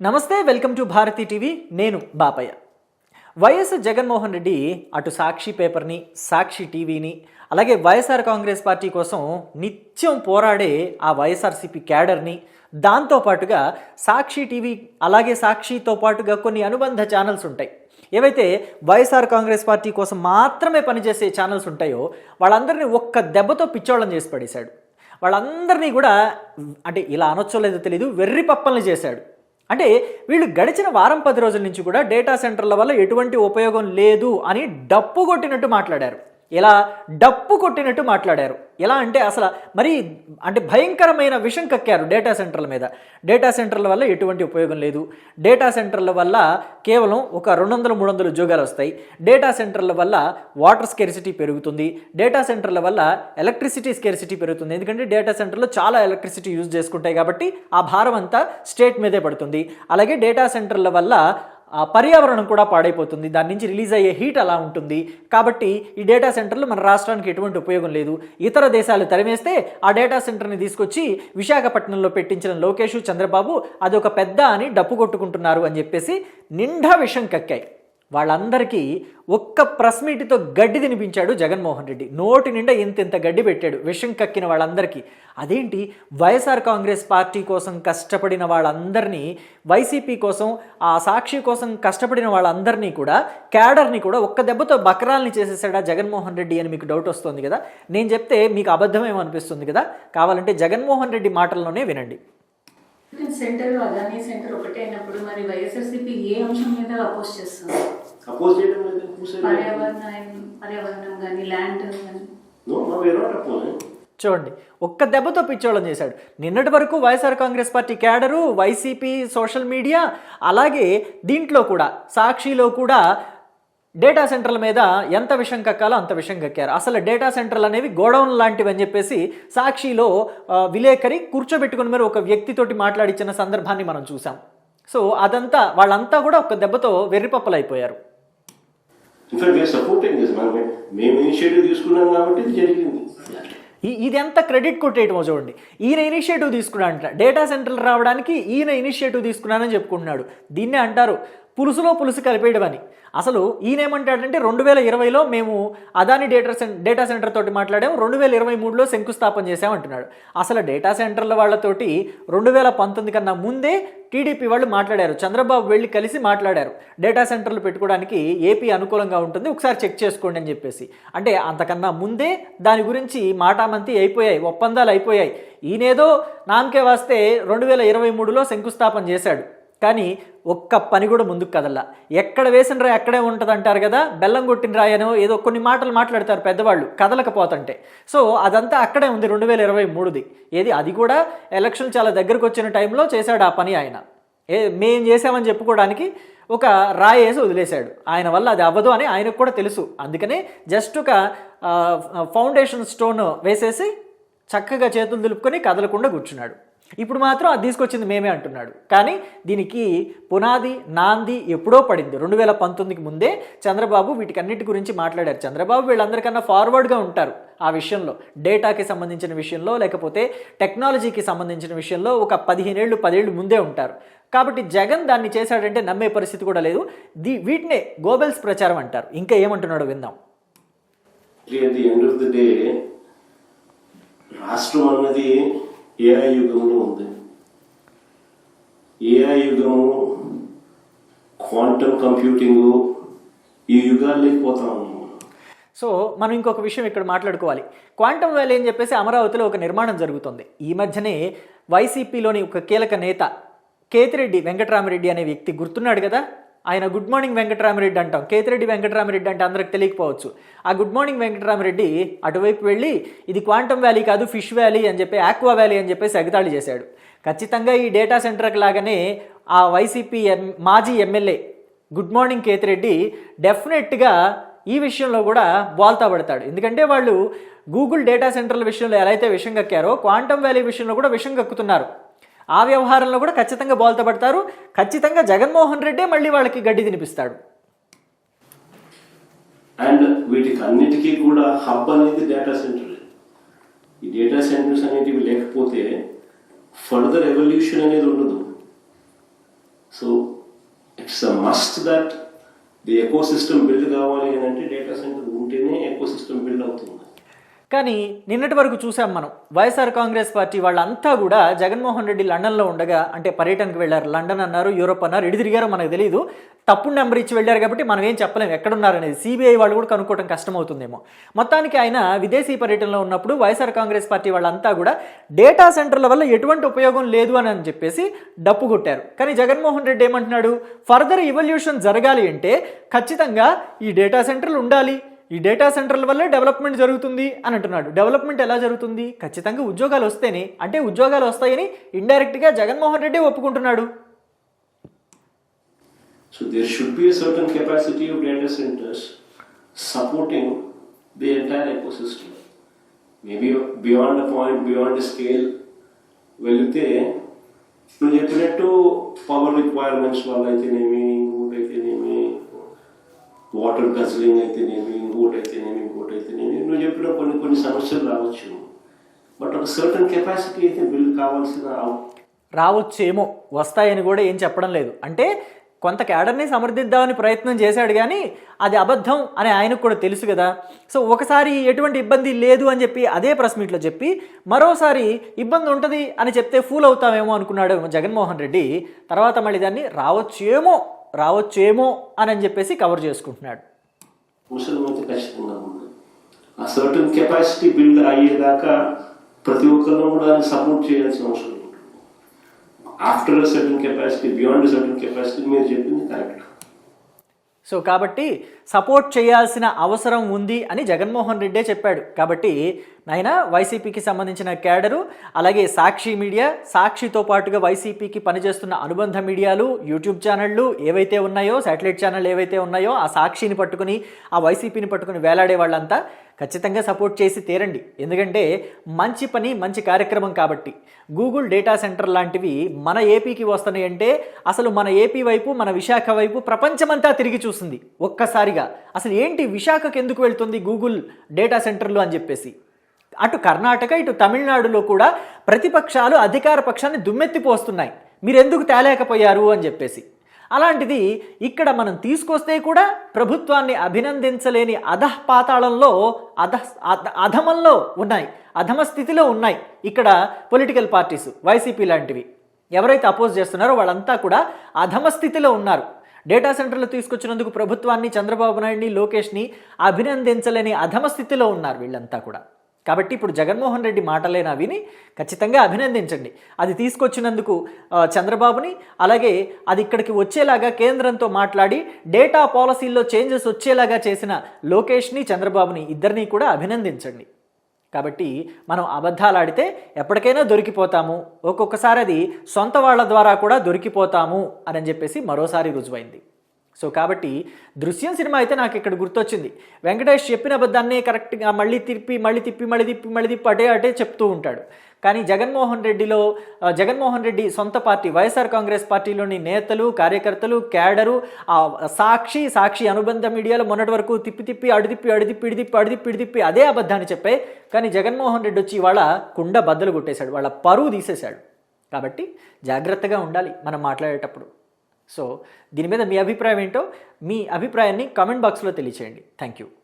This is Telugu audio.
నమస్తే వెల్కమ్ టు భారతి టీవీ. నేను బాపయ్య. వైఎస్ జగన్మోహన్ రెడ్డి అటు సాక్షి పేపర్ని సాక్షి టీవీని అలాగే వైఎస్ఆర్ కాంగ్రెస్ పార్టీ కోసం నిత్యం పోరాడే ఆ వైఎస్ఆర్సీపీ క్యాడర్ని దాంతోపాటుగా సాక్షి టీవీ అలాగే సాక్షితో పాటుగా కొన్ని అనుబంధ ఛానల్స్ ఉంటాయి. ఏవైతే వైఎస్ఆర్ కాంగ్రెస్ పార్టీ కోసం మాత్రమే పనిచేసే ఛానల్స్ ఉంటాయో వాళ్ళందరినీ ఒక్క దెబ్బతో పిచ్చోళ్ళం చేసి పడేశాడు. వాళ్ళందరినీ కూడా అంటే ఇలా అనొచ్చో లేదో తెలియదు వెర్రి పప్పల్ని చేశాడు. అంటే వీళ్ళు గడిచిన వారం పది రోజుల నుంచి కూడా డేటా సెంటర్ల వల్ల ఎటువంటి ఉపయోగం లేదు అని డప్పు కొట్టినట్టు మాట్లాడారు. ఇలా డప్పు కొట్టినట్టు మాట్లాడారు. ఎలా అంటే అసలు మరి అంటే భయంకరమైన విషం కక్కారు డేటా సెంటర్ల మీద. డేటా సెంటర్ల వల్ల ఎటువంటి ఉపయోగం లేదు. డేటా సెంటర్ల వల్ల కేవలం ఒక రెండు వందలు మూడు వందలు ఉద్యోగాలు వస్తాయి. డేటా సెంటర్ల వల్ల వాటర్ స్కెరిసిటీ పెరుగుతుంది. డేటా సెంటర్ల వల్ల ఎలక్ట్రిసిటీ స్కెరిసిటీ పెరుగుతుంది. ఎందుకంటే డేటా సెంటర్లో చాలా ఎలక్ట్రిసిటీ యూజ్ చేసుకుంటాయి కాబట్టి ఆ భారం అంతా స్టేట్ మీదే పడుతుంది. అలాగే డేటా సెంటర్ల వల్ల పర్యావరణం కూడా పాడైపోతుంది. దాని నుంచి రిలీజ్ అయ్యే హీట్ అలా ఉంటుంది. కాబట్టి ఈ డేటా సెంటర్లు మన రాష్ట్రానికి ఎటువంటి ఉపయోగం లేదు. ఇతర దేశాలు తరిమేస్తే ఆ డేటా సెంటర్ని తీసుకొచ్చి విశాఖపట్నంలో పెట్టించిన లోకేష్ చంద్రబాబు అది ఒక పెద్ద అని డప్పు కొట్టుకుంటున్నారు అని చెప్పేసి నిండా విషం కక్కాయి. వాళ్ళందరికీ ఒక్క ప్రెస్ మీట్తో గడ్డి తినిపించాడు జగన్మోహన్ రెడ్డి. నోటి నిండా ఇంత ఇంత గడ్డి పెట్టాడు విషం కక్కిన వాళ్ళందరికీ. అదేంటి? వైఎస్ఆర్ కాంగ్రెస్ పార్టీ కోసం కష్టపడిన వాళ్ళందరినీ వైసీపీ కోసం ఆ సాక్షి కోసం కష్టపడిన వాళ్ళందరినీ కూడా క్యాడర్ని కూడా ఒక్క దెబ్బతో బకరాల్ని చేసేసాడా జగన్మోహన్ రెడ్డి అని మీకు డౌట్ వస్తుంది కదా? నేను చెప్తే మీకు అబద్ధమేమనిపిస్తుంది కదా? కావాలంటే జగన్మోహన్ రెడ్డి మాటల్లోనే వినండి. సెంటర్ అదానీ సెంటర్ ఒకటే అయినప్పుడు మరి వైఎస్ఆర్సీపీ ఏ అంశం మీద అపోజ్ చేస్తుంది అపోజ్ చేయడం? పర్యావరణం పర్యావరణం కానీ ల్యాండ్ కానీ. చూడండి ఒక్క దెబ్బతో పిచ్చోళం చేశాడు నిన్నటి వరకు YSR Congress party cadre YCP social media అలాగే దీంట్లో కూడా సాక్షిలో కూడా డేటా సెంటర్ల మీద ఎంత విషం కక్కాలో అంత విషం కక్కారు. అసలు డేటా సెంటర్లు అనేవి గోడౌన్ లాంటివి అని చెప్పేసి సాక్షిలో విలేకరి కూర్చోబెట్టుకుని మరి ఒక వ్యక్తితోటి మాట్లాడించిన సందర్భాన్ని మనం చూసాం సో అదంతా వాళ్ళంతా కూడా ఒక దెబ్బతో వెర్రిపప్పలు అయిపోయారు తీసుకున్నాం కాబట్టి జరిగింది. ఇది ఎంత క్రెడిట్ కొట్టేయటమో చూడండి. ఈయన ఇనిషియేటివ్ తీసుకున్నాడంట. డేటా సెంటర్లు రావడానికి ఈయన ఇనిషియేటివ్ తీసుకున్నానని చెప్పుకుంటున్నాడు. దీన్నే అంటారు పులుసులో పులుసు కలిపేయడం అని అసలు ఈయన ఏమంటాడంటే రెండు వేల ఇరవైలో మేము Adani data centre data centre తోటి మాట్లాడాము రెండు వేల ఇరవై మూడులో శంకుస్థాపన చేశామంటున్నాడు. అసలు డేటా సెంటర్ల వాళ్ళతోటి రెండు వేల పంతొమ్మిది కన్నా ముందే టీడీపీ వాళ్ళు మాట్లాడారు చంద్రబాబు వెళ్ళి కలిసి మాట్లాడారు. డేటా సెంటర్లు పెట్టుకోవడానికి ఏపీ అనుకూలంగా ఉంటుంది ఒకసారి చెక్ చేసుకోండి అని చెప్పేసి. అంటే అంతకన్నా ముందే దాని గురించి మాటామంతి అయిపోయాయి ఒప్పందాలు అయిపోయాయి. ఈయనేదో నామకే వస్తే రెండు వేల ఇరవై మూడులో శంకుస్థాపన చేశాడు. కానీ ఒక్క పని కూడా ముందుకు కదల్లా ఎక్కడ వేసిన రాయి అక్కడే ఉంటుంది అంటారు కదా? బెల్లం కొట్టిన రాయనో ఏదో కొన్ని మాటలు మాట్లాడతారు పెద్దవాళ్ళు కదలకపోతంటే. సో అదంతా అక్కడే ఉంది రెండు వేల ఇరవై మూడుది. ఏది? అది కూడా ఎలక్షన్ చాలా దగ్గరకు వచ్చిన టైంలో చేశాడు ఆ పని ఆయన. ఏ మేం చేసామని చెప్పుకోవడానికి ఒక రాయి వేసి వదిలేశాడు. ఆయన వల్ల అది అవ్వదు అని ఆయనకు కూడా తెలుసు. అందుకనే జస్ట్ ఒక ఫౌండేషన్ స్టోన్ వేసేసి చక్కగా చేతులు దులుపుకొని కదలకుండా కూర్చున్నాడు. ఇప్పుడు మాత్రం అది తీసుకొచ్చింది మేమే అంటున్నాడు. కానీ దీనికి పునాది నాంది ఎప్పుడో పడింది. రెండు వేల పంతొమ్మిదికి ముందే చంద్రబాబు వీటికన్నిటి గురించి మాట్లాడారు. చంద్రబాబు వీళ్ళందరికన్నా ఫార్వర్డ్గా ఉంటారు ఆ విషయంలో. డేటాకి సంబంధించిన విషయంలో లేకపోతే టెక్నాలజీకి సంబంధించిన విషయంలో ఒక పదిహేనేళ్ళు పదేళ్ళు ముందే ఉంటారు. కాబట్టి జగన్ దాన్ని చేశాడంటే నమ్మే పరిస్థితి కూడా లేదు. దీ వీటినే గోబెల్స్ ప్రచారం అంటారు. ఇంకా ఏమంటున్నాడో విందాం. రాష్ట్రం అన్నది ఏఐ యుగంలో ఉంది. ఏఐ యుగము క్వాంటమ్ కంప్యూటింగ్ ఈ యుగాల్లోకి పోతా సో మనం ఇంకొక విషయం ఇక్కడ మాట్లాడుకోవాలి. క్వాంటమ్ వ్యాలీ అని చెప్పేసి అమరావతిలో ఒక నిర్మాణం జరుగుతుంది. ఈ మధ్యనే వైసీపీలోని ఒక కీలక నేత కేతిరెడ్డి వెంకటరామరెడ్డి అనే వ్యక్తి గుర్తున్నాడు కదా? ఆయన గుడ్ మార్నింగ్ వెంకటరామిరెడ్డి అంటాం. కేతిరెడ్డి వెంకటరామిరెడ్డి అంటే అందరికి తెలియకపోవచ్చు. ఆ గుడ్ మార్నింగ్ వెంకటరామిరెడ్డి అటువైపు వెళ్ళి ఇది క్వాంటమ్ వ్యాలీ కాదు ఫిష్ వ్యాలీ అని చెప్పి ఆక్వా వ్యాలీ అని చెప్పేసి ఎగతాళి చేశాడు. ఖచ్చితంగా ఈ డేటా సెంటర్కి లాగానే ఆ వైసీపీ ఎం మాజీ ఎమ్మెల్యే గుడ్ మార్నింగ్ కేతిరెడ్డి డెఫినెట్గా ఈ విషయంలో కూడా బోల్తా పడతాడు. ఎందుకంటే వాళ్ళు గూగుల్ డేటా సెంటర్ల విషయంలో ఎలా అయితే విషం కక్కారో క్వాంటమ్ వ్యాలీ విషయంలో కూడా విషం కక్కుతున్నారు ఆ వ్యవహారంలో కూడా ఖచ్చితంగా బోల్తా పడతారు. ఖచ్చితంగా జగన్మోహన్ రెడ్డే మళ్ళీ వాళ్ళకి గడ్డి తినిపిస్తాడు. అండ్ వీటికి అన్నిటికీ కూడా హబ్ అనేది డేటా సెంటర్ ఈ డేటా సెంటర్స్ అనేటివి లేకపోతే ఫర్దర్ ఎవల్యూషన్ అనేది ఉండదు. So it's a must that the eco system build కావాలి అని అంటే డేటా సెంటర్ ఉంటేనే ఎకో సిస్టమ్ బిల్డ్ అవుతుంది. కానీ నిన్నటి వరకు చూసాం మనం. వైఎస్ఆర్ కాంగ్రెస్ పార్టీ వాళ్ళంతా కూడా జగన్మోహన్ రెడ్డి లండన్లో ఉండగా అంటే పర్యటనకు వెళ్ళారు. లండన్ అన్నారు యూరోప్ అన్నారు ఎడి తిరిగారో మనకు తెలియదు తప్పుడు నెంబర్ ఇచ్చి వెళ్ళారు కాబట్టి మనం ఏం చెప్పలేం. ఎక్కడున్నారనేది సిబిఐ వాళ్ళు కూడా కనుక్కోవడం కష్టమవుతుందేమో. మొత్తానికి ఆయన విదేశీ పర్యటనలో ఉన్నప్పుడు వైఎస్ఆర్ కాంగ్రెస్ పార్టీ వాళ్ళంతా కూడా డేటా సెంటర్ల వల్ల ఎటువంటి ఉపయోగం లేదు అని అని చెప్పేసి డప్పు కొట్టారు. కానీ జగన్మోహన్ రెడ్డి ఏమంటున్నాడు? ఫర్దర్ ఇవల్యూషన్ జరగాలి అంటే ఖచ్చితంగా ఈ డేటా సెంటర్లు ఉండాలి. ఈ డేటా సెంటర్ల వల్లే డెవలప్మెంట్ జరుగుతుంది అని అంటున్నాడు. డెవలప్మెంట్ ఎలా జరుగుతుంది? ఖచ్చితంగా ఉద్యోగాలు వస్తేనే అంటే ఉద్యోగాలు వస్తాయని ఇండైరెక్ట్గా జగన్మోహన్ రెడ్డి ఒప్పుకుంటున్నాడు. So there should be a certain capacity of data centers supporting the entire ecosystem. Maybe beyond a point, beyond వెళితే నువ్వు చెప్పినట్టు పవర్ రిక్వైర్మెంట్స్ వల్ల అయితేనేమి వాటర్ గజలింగ్ అయితేనేమి ఇంకోటి అయితేనేమి ఇంకోటి అయితేనేమి నువ్వు చెప్పిన కొన్ని కొన్ని సమస్యలు రావచ్చు. బట్ ఒక సర్టన్ కెపాసిటీ అయితే బిల్ కావాల్సిన అవ- రావచ్చేమో వస్తాయని కూడా ఏం చెప్పడం లేదు. అంటే కొంత క్యాడర్ని సమర్థిద్దామని ప్రయత్నం చేశాడు కానీ అది అబద్ధం అని ఆయనకు కూడా తెలుసు కదా. సో ఒకసారి ఎటువంటి ఇబ్బంది లేదు అని చెప్పి అదే ప్రెస్ మీట్లో చెప్పి మరోసారి ఇబ్బంది ఉంటుంది అని చెప్తే ఫూల్ అవుతామేమో అనుకున్నాడు జగన్మోహన్ రెడ్డి. తర్వాత మళ్ళీ దాన్ని రావచ్చేమో రావచ్చేమో అని అని చెప్పేసి కవర్ చేసుకుంటున్నాడు. ఖచ్చితంగా ఉంది. ఆ సర్టన్ కెపాసిటీ బిల్డ్ అయ్యేదాకా ప్రతి ఒక్కరిని కూడా సపోర్ట్ చేయాల్సిన అవసరం after certain capacity beyond certain capacity మీరు చెప్పింది కరెక్ట్ సో కాబట్టి సపోర్ట్ చేయాల్సిన అవసరం ఉంది అని జగన్మోహన్ రెడ్డే చెప్పాడు. కాబట్టి ఆయన వైసీపీకి సంబంధించిన క్యాడరు అలాగే సాక్షి మీడియా సాక్షితో పాటుగా వైసీపీకి పనిచేస్తున్న అనుబంధ మీడియాలు యూట్యూబ్ ఛానళ్ళు ఏవైతే ఉన్నాయో శాటిలైట్ ఛానల్ ఏవైతే ఉన్నాయో ఆ సాక్షిని పట్టుకుని ఆ వైసీపీని పట్టుకుని వేలాడే వాళ్ళంతా ఖచ్చితంగా సపోర్ట్ చేసి తీరండి. ఎందుకంటే మంచి పని మంచి కార్యక్రమం కాబట్టి. గూగుల్ డేటా సెంటర్ లాంటివి మన ఏపీకి వస్తున్నాయి అంటే అసలు మన ఏపీ వైపు మన విశాఖ వైపు ప్రపంచమంతా తిరిగి చూసింది. ఒక్కసారి ఒక్కసారిగా అసలు ఏంటి విశాఖకు ఎందుకు వెళ్తుంది గూగుల్ డేటా సెంటర్లు అని చెప్పేసి. అటు కర్ణాటక ఇటు తమిళనాడులో కూడా ప్రతిపక్షాలు అధికార పక్షాన్ని దుమ్మెత్తిపోస్తున్నాయి. మీరు ఎందుకు తేలేకపోయారు అని చెప్పేసి. అలాంటిది ఇక్కడ మనం తీసుకొస్తే కూడా ప్రభుత్వాన్ని అభినందించలేని అధః పాతాళంలో అధ అధ- అధమంలో ఉన్నాయి. అధమ స్థితిలో ఉన్నాయి ఇక్కడ పొలిటికల్ పార్టీస్ వైసీపీ లాంటివి. ఎవరైతే అపోజ్ చేస్తున్నారో వాళ్ళంతా కూడా అధమ స్థితిలో ఉన్నారు. డేటా సెంటర్లు తీసుకొచ్చినందుకు ప్రభుత్వాన్ని చంద్రబాబు నాయుడిని లోకేష్ని అభినందించలేని అధమ స్థితిలో ఉన్నారు వీళ్ళంతా కూడా. కాబట్టి ఇప్పుడు జగన్మోహన్ రెడ్డి మాటలేనా విని ఖచ్చితంగా అభినందించండి. అది తీసుకొచ్చినందుకు చంద్రబాబుని అలాగే అది ఇక్కడికి వచ్చేలాగా కేంద్రంతో మాట్లాడి డేటా పాలసీల్లో చేంజెస్ వచ్చేలాగా చేసిన లోకేష్ని చంద్రబాబుని ఇద్దరినీ కూడా అభినందించండి. కాబట్టి మనం అబద్ధాలు ఆడితే ఎప్పటికైనా దొరికిపోతాము. ఒక్కొక్కసారి అది సొంత వాళ్ళ ద్వారా కూడా దొరికిపోతాము అని చెప్పేసి మరోసారి రుజువైంది. సో కాబట్టి దృశ్యం సినిమా అయితే నాకు ఇక్కడ గుర్తొచ్చింది. వెంకటేష్ చెప్పిన అబద్ధాన్ని కరెక్ట్గా మళ్ళీ తిప్పి మళ్ళీ తిప్పి మళ్ళీ తిప్పి మళ్ళీ తిప్పి అటే అటే చెప్తూ ఉంటాడు. కానీ జగన్మోహన్ రెడ్డిలో జగన్మోహన్ రెడ్డి సొంత పార్టీ వైఎస్ఆర్ కాంగ్రెస్ పార్టీలోని నేతలు కార్యకర్తలు క్యాడరు ఆ సాక్షి సాక్షి అనుబంధ మీడియాలో మొన్నటి వరకు తిప్పి తిప్పి అడిదిప్పి తిప్పి ఇడిదిప్పి తిప్పి ఇడిదిప్పి అదే అబద్ధాన్ని చెప్పే. కానీ జగన్మోహన్ రెడ్డి వచ్చి వాళ్ళ కుండ బద్దలు కొట్టేశాడు వాళ్ళ పరువు తీసేశాడు. కాబట్టి జాగ్రత్తగా ఉండాలి మనం మాట్లాడేటప్పుడు. సో దీని మీద మీ అభిప్రాయం ఏంటో మీ అభిప్రాయాన్ని కామెంట్ బాక్స్లో తెలియచేయండి. Thank you